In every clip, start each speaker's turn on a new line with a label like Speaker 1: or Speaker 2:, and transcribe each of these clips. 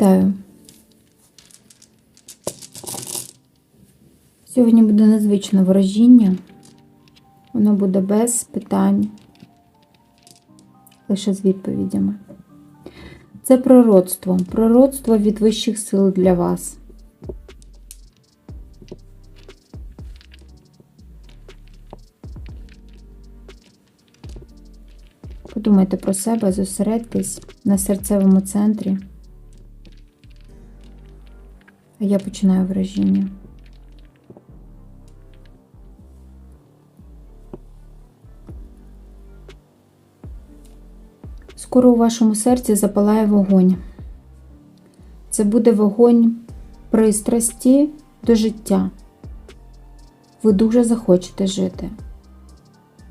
Speaker 1: Вітаю. Сьогодні буде незвичне ворожіння. Воно буде без питань, лише з відповідями. Це пророцтво. Пророцтво від вищих сил для вас. Подумайте про себе, зосередьтесь на серцевому центрі. А я починаю вражіння. Скоро у вашому серці запалає вогонь. Це буде вогонь пристрасті до життя. Ви дуже захочете жити.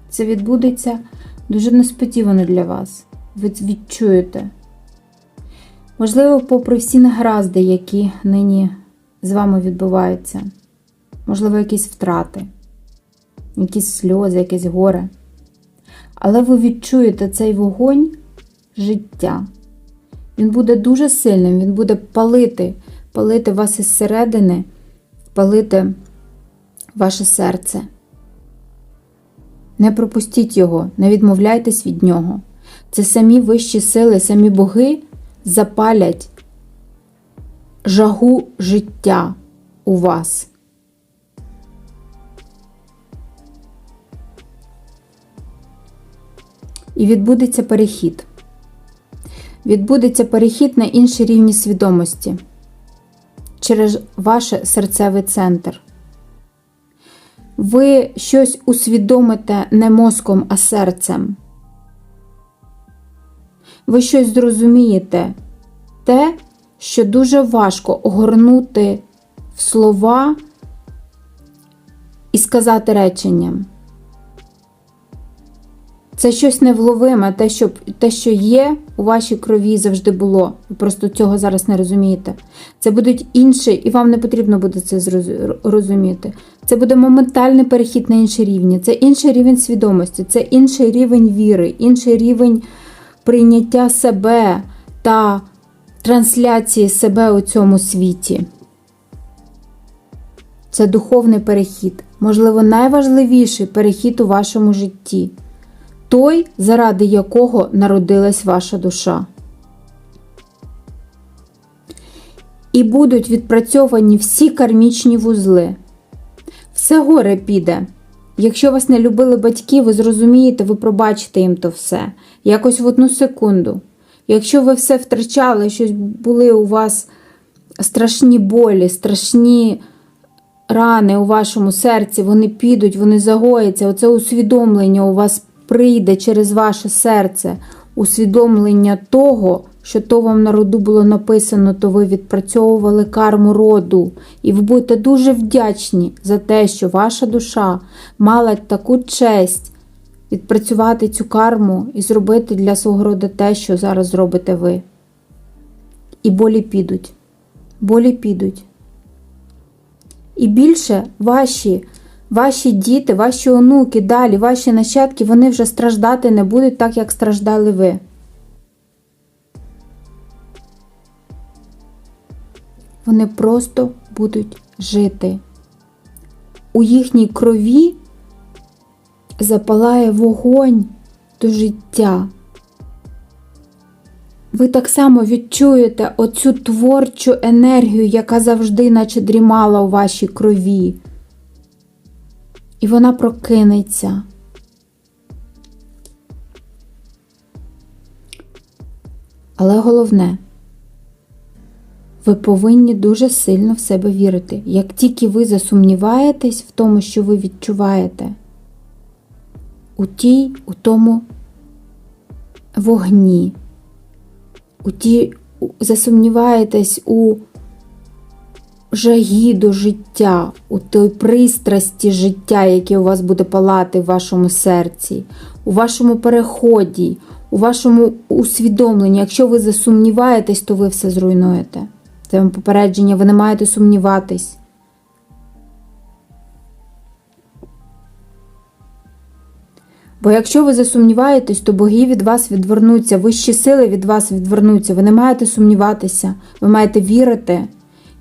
Speaker 1: Це відбудеться дуже несподівано для вас. Ви відчуєте. Можливо, попри всі негаразди, які нині з вами відбуваються, можливо, якісь втрати, якісь сльози, якесь горе. Але ви відчуєте цей вогонь життя. Він буде дуже сильним, він буде палити, палити вас із середини, палити ваше серце. Не пропустіть його, не відмовляйтесь від нього. Це самі вищі сили, самі боги запалять жагу життя у вас. І відбудеться перехід. Відбудеться перехід на інші рівні свідомості через ваш серцевий центр. Ви щось усвідомите не мозком, а серцем. Ви щось зрозумієте те, що дуже важко огорнути в слова і сказати реченням. Це щось невловиме, те, що те, що є у вашій крові, завжди було. Ви просто цього зараз не розумієте. Це будуть інші, і вам не потрібно буде це розуміти. Це буде моментальний перехід на інші рівні. Це інший рівень свідомості, це інший рівень віри, інший рівень прийняття себе та трансляції себе у цьому світі. Це духовний перехід, можливо, найважливіший перехід у вашому житті той, заради якого народилась ваша душа. І будуть відпрацьовані всі кармічні вузли. Все горе піде. Якщо вас не любили батьки, ви зрозумієте, ви пробачите їм то все. Якось в одну секунду. Якщо ви все втрачали, щось були у вас страшні болі, страшні рани у вашому серці, вони підуть, вони загояться. Оце усвідомлення у вас прийде через ваше серце усвідомлення того, що то вам на роду було написано, то ви відпрацьовували карму роду. І ви будете дуже вдячні за те, що ваша душа мала таку честь відпрацювати цю карму і зробити для свого роду те, що зараз зробите ви. І болі підуть. Болі підуть. І більше ваші Ваші діти, ваші онуки, далі, ваші нащадки, вони вже страждати не будуть так, як страждали ви. Вони просто будуть жити. У їхній крові запалає вогонь до життя. Ви так само відчуєте оцю творчу енергію, яка завжди, наче дрімала у вашій крові і вона прокинеться. Але головне, ви повинні дуже сильно в себе вірити. Як тільки ви засумніваєтесь в тому, що ви відчуваєте, у тій, у тому вогні, у тій, засумніваєтесь у жагі до життя, у той пристрасті життя, яке у вас буде палати в вашому серці, у вашому переході, у вашому усвідомленні. Якщо ви засумніваєтесь, то ви все зруйнуєте. Це вам попередження, ви не маєте сумніватись. Бо якщо ви засумніваєтесь, то боги від вас відвернуться, вищі сили від вас відвернуться. Ви не маєте сумніватися, ви маєте вірити,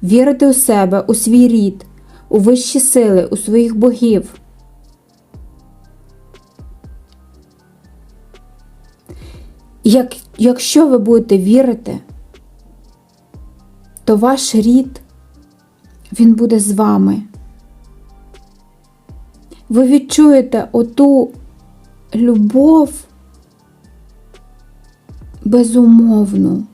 Speaker 1: вірити у себе, у свій рід, у вищі сили, у своїх богів. Як, якщо ви будете вірити, то ваш рід, він буде з вами. Ви відчуєте оту любов безумовну,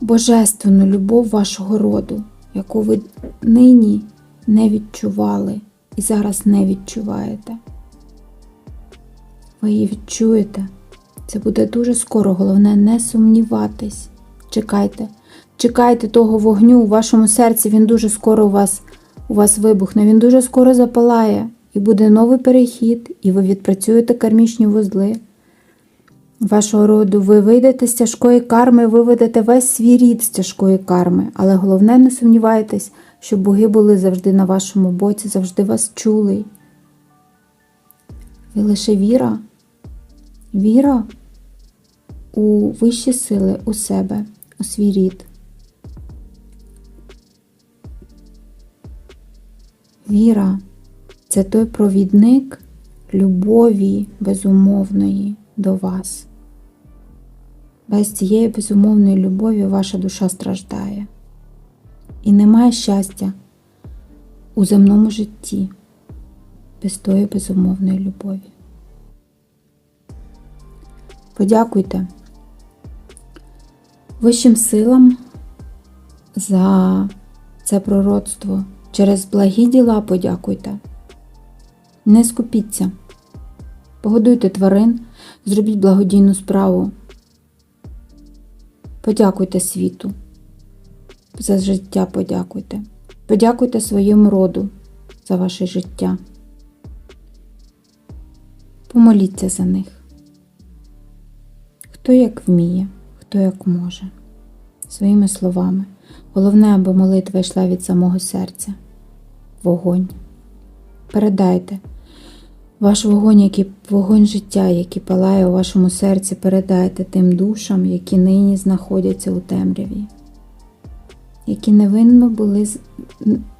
Speaker 1: божественну любов вашого роду, яку ви нині не відчували і зараз не відчуваєте. Ви її відчуєте. Це буде дуже скоро, головне не сумніватись. Чекайте, чекайте того вогню у вашому серці, він дуже скоро у вас, у вас вибухне, він дуже скоро запалає, і буде новий перехід, і ви відпрацюєте кармічні вузли вашого роду. Ви вийдете з тяжкої карми, виведете весь свій рід з тяжкої карми. Але головне, не сумнівайтесь, щоб боги були завжди на вашому боці, завжди вас чули. Ви лише віра, віра у вищі сили, у себе, у свій рід. Віра це той провідник любові безумовної до вас. Без цієї безумовної любові ваша душа страждає. І немає щастя у земному житті без тої безумовної любові. Подякуйте вищим силам за це пророцтво. Через благі діла подякуйте. Не скупіться, погодуйте тварин, зробіть благодійну справу. Подякуйте світу. За життя подякуйте. Подякуйте своєму роду за ваше життя. Помоліться за них. Хто як вміє, хто як може. Своїми словами. Головне, аби молитва йшла від самого серця. Вогонь. Передайте. Ваш вогонь, який вогонь життя, який палає у вашому серці, передайте тим душам, які нині знаходяться у темряві, які невинно були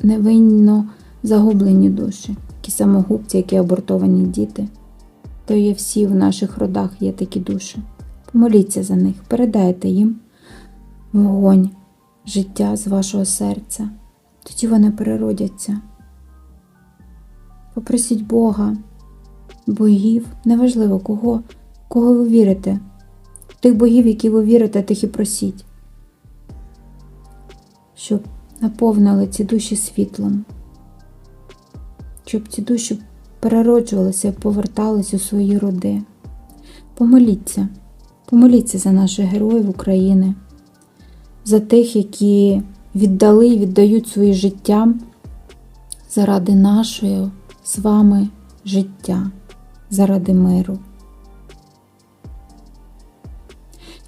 Speaker 1: невинно загублені душі, які самогубці, які абортовані діти. То є всі в наших родах є такі душі. Помоліться за них, передайте їм вогонь, життя з вашого серця. Тоді вони переродяться. Попросіть Бога, богів, неважливо кого, кого ви вірите. Тих богів, які ви вірите, тих і просіть, щоб наповнили ці душі світлом, щоб ці душі перероджувалися поверталися у свої роди. Помоліться, помоліться за наших героїв України, за тих, які віддали і віддають своє життя заради нашого з вами життя, заради миру.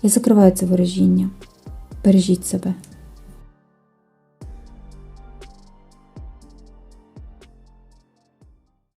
Speaker 1: Я закриваю це виражіння. Бережіть себе.